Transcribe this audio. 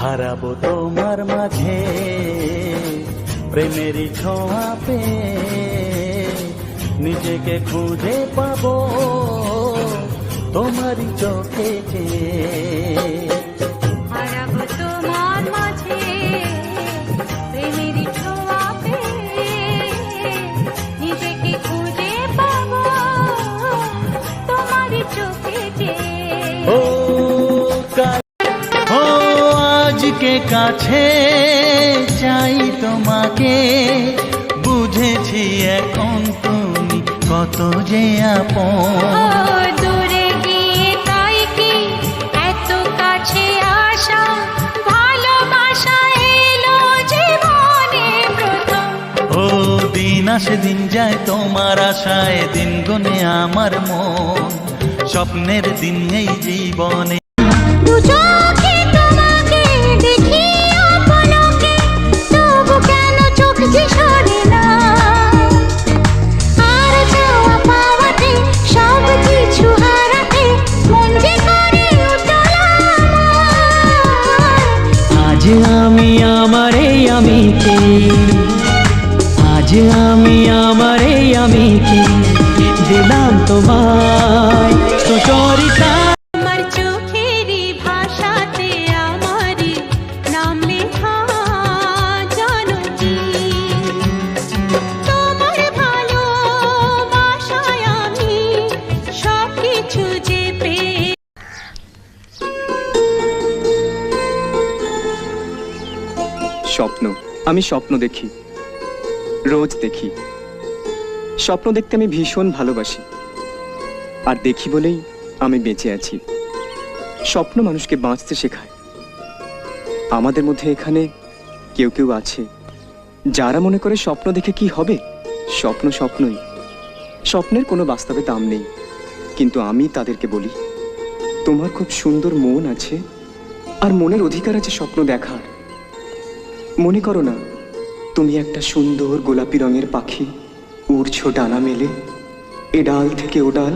হারাবো তোমার মাঝে প্রেমের ছোঁয়া পে নিজেকে খুঁজে পাবো তোমারই চোখে। আজকে কাছে চাই তোমাকে। বুঝেছি এখন তুমি কত যে আপন। দূরে গিয়ে তাই কি? এত কাছে আসা ভালোবাসা এলো জীবনে প্রথম। ও দিন আসে দিন যায় তোমার আশায় দিন গুনে আমার মন। স্বপ্নের দিন এই জীবনে। দু আমি আমার এই আমিকে। আজ আমি আমার এই আমিকে। দিলাম তোমায়। স্বপ্ন। আমি স্বপ্ন দেখি। রোজ দেখি। স্বপ্ন দেখতে আমি ভীষণ ভালোবাসি। আর দেখি বলেই আমি বেঁচে আছি। স্বপ্ন মানুষকে বাঁচতে শেখায়। আমাদের মধ্যে এখানে কেউ কেউ আছে। যারা মনে করে স্বপ্ন দেখে কি হবে? স্বপ্ন স্বপ্নই। স্বপ্নের কোনো বাস্তবে দাম নেই। কিন্তু আমি তাদেরকে বলি, তোমার খুব সুন্দর মন আছে, আর মনের অধিকার আছে স্বপ্ন দেখার। মনে করো না, তুমি একটা সুন্দর গোলাপি রঙের পাখি, উড়ছো ডানা মেলে, এ ডাল থেকে ও ডাল।